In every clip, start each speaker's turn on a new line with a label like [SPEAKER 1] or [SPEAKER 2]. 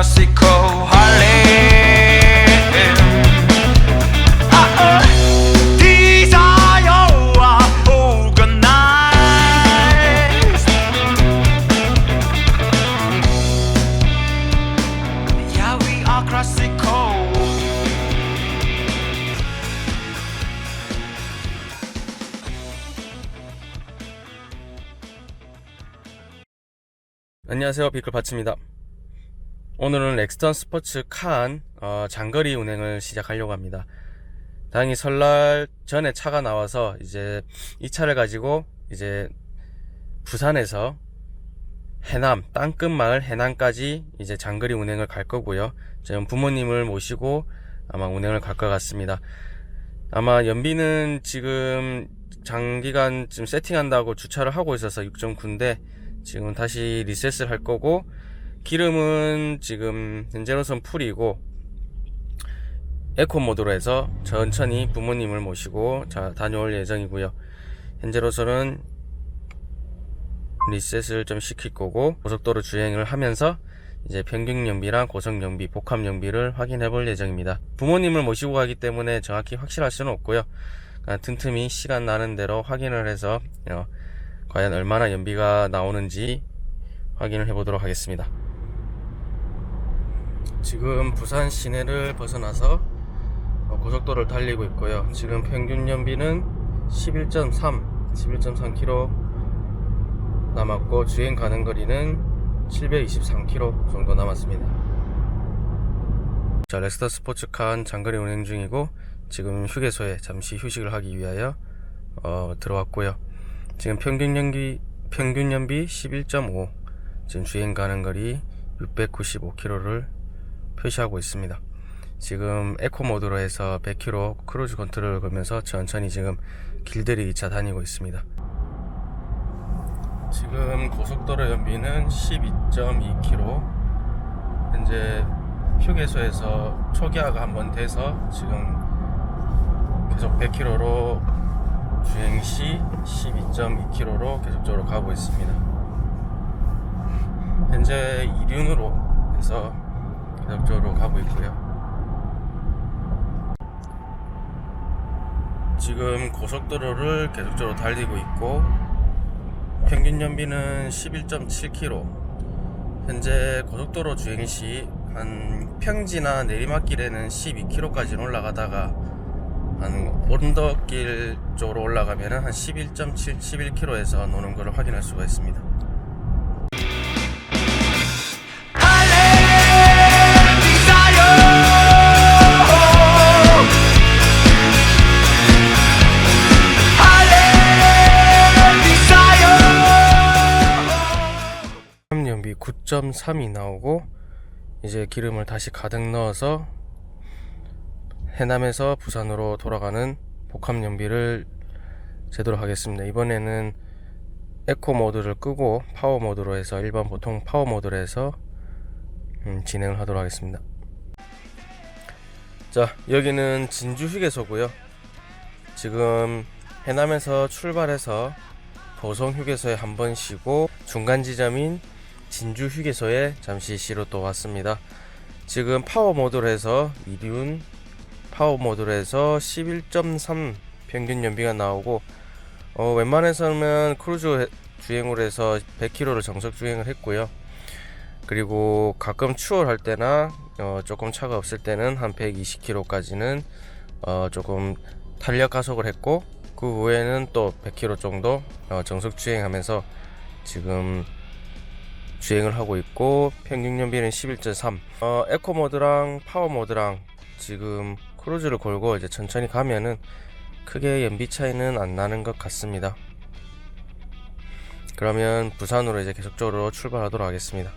[SPEAKER 1] Ah, are classical.
[SPEAKER 2] 안녕하세요 비클 바츠입니다 오늘은 렉스턴 스포츠 칸 어, 장거리 운행을 시작하려고 합니다. 다행히 설날 전에 차가 나와서 이제 이 차를 가지고 이제 부산에서 해남 땅끝 마을 해남까지 이제 장거리 운행을 갈 거고요. 저는 부모님을 모시고 아마 운행을 갈 것 같습니다. 아마 연비는 지금 장기간 지금 세팅한다고 주차를 하고 있어서 6.9인데 지금 다시 리셋을 할 거고 기름은 지금 현재로선 풀이고 에코 모드로 해서 천천히 부모님을 모시고 자, 다녀올 예정이고요 현재로서는 리셋을 좀 시킬 거고 고속도로 주행을 하면서 이제 평균 연비랑 고속 연비, 복합 연비를 확인해 볼 예정입니다. 부모님을 모시고 가기 때문에 정확히 확실할 수는 없고요. 틈틈이 시간 나는 대로 확인을 해서 어, 과연 얼마나 연비가 나오는지 확인을 해보도록 하겠습니다. 지금 부산 시내를 벗어나서 어, 고속도로를 달리고 있고요. 지금 평균 연비는 11.3, 11.3km 남았고 주행 가는 거리는 723km 정도 남았습니다. 자, 레스터 스포츠칸 장거리 운행 중이고 지금 휴게소에 잠시 휴식을 하기 위하여 어, 들어왔고요. 지금 평균 연비 평균 연비 11.5 지금 주행 가는 거리 695km를 표시하고 있습니다. 지금 에코 모드로 해서 100km 크루즈 컨트롤을 걸면서 천천히 지금 길들이 2차 다니고 있습니다. 지금 고속도로 연비는 12.2km. 현재 휴게소에서 초기화가 한번 돼서 지금 계속 100km로 주행 시 12.2km로 계속적으로 가고 있습니다. 현재 이륜으로 해서 계속적으로 가고 있고요. 지금 고속도로를 계속적으로 달리고 있고 평균 연비는 11.7km. 현재 고속도로 주행 시 한 평지나 내리막길에는 12km까지 올라가다가 한 언덕길 쪽으로 올라가면 한 11.7, 11km에서 노는 것을 확인할 수가 있습니다. 1.3이 나오고 이제 기름을 다시 가득 넣어서 해남에서 부산으로 돌아가는 복합 연비를 제대로 하겠습니다. 이번에는 에코 모드를 끄고 파워 모드로 해서 일반 보통 파워 모드로 해서 음, 진행을 하도록 하겠습니다. 자, 여기는 진주 휴게소고요. 지금 해남에서 출발해서 보성 휴게소에 한 번 쉬고 중간 지점인 진주 휴게소에 잠시 쉬러 또 왔습니다. 지금 파워 모드로 해서 이륜 파워 모드로 해서 11.3 평균 연비가 나오고 어, 웬만해서는 크루즈 주행으로 해서 100km를 정석 주행을 했고요. 그리고 가끔 추월할 때나 어, 조금 차가 없을 때는 한 120km까지는 어, 조금 탄력 가속을 했고 그 후에는 또 100km 정도 어, 정석 주행하면서 지금 주행을 하고 있고 평균 연비는 11.3 어, 에코 모드랑 파워 모드랑 지금 크루즈를 걸고 이제 천천히 가면은 크게 연비 차이는 안 나는 것 같습니다. 그러면 부산으로 이제 계속적으로 출발하도록 하겠습니다.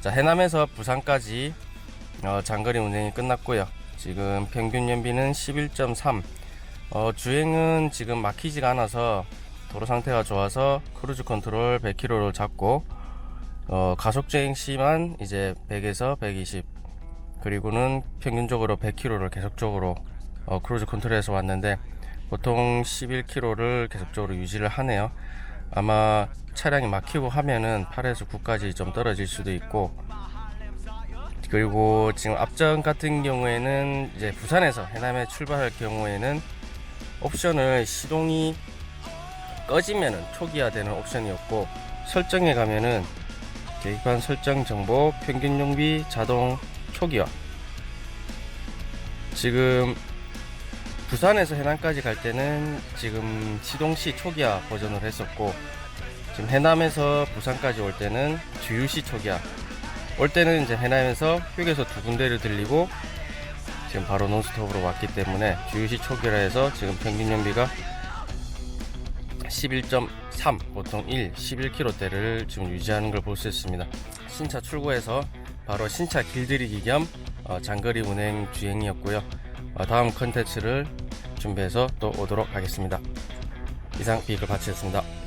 [SPEAKER 2] 자 해남에서 부산까지 어, 장거리 운행이 끝났고요. 지금 평균 연비는 11.3. 어, 주행은 지금 막히지가 않아서 도로 상태가 좋아서 크루즈 컨트롤 100km를 잡고 어, 가속 주행 시만 이제 100에서 120 그리고는 평균적으로 100km를 계속적으로 어, 크루즈 컨트롤에서 왔는데 보통 11km를 계속적으로 유지를 하네요. 아마 차량이 막히고 하면은 8에서 9까지 좀 떨어질 수도 있고 그리고 지금 앞전 같은 경우에는 이제 부산에서 해남에 출발할 경우에는 옵션을 시동이 꺼지면은 초기화되는 옵션이었고 설정에 가면은 계기판 설정 정보 평균 용비 자동 초기화. 지금 부산에서 해남까지 갈 때는 지금 시동시 초기화 버전을 했었고 지금 해남에서 부산까지 올 때는 주유시 초기화. 올 때는 이제 해남에서 휴게소 두 군데를 들리고 지금 바로 논스톱으로 왔기 때문에 주유시 초기화 해서 지금 평균 연비가 11.3 보통 1 11km대를 지금 유지하는 걸 볼 수 있습니다. 신차 출고해서 바로 신차 길들이기 겸 어, 장거리 운행 주행이었고요. 어, 다음 컨텐츠를 준비해서 또 오도록 하겠습니다. 이상 비글 바치겠습니다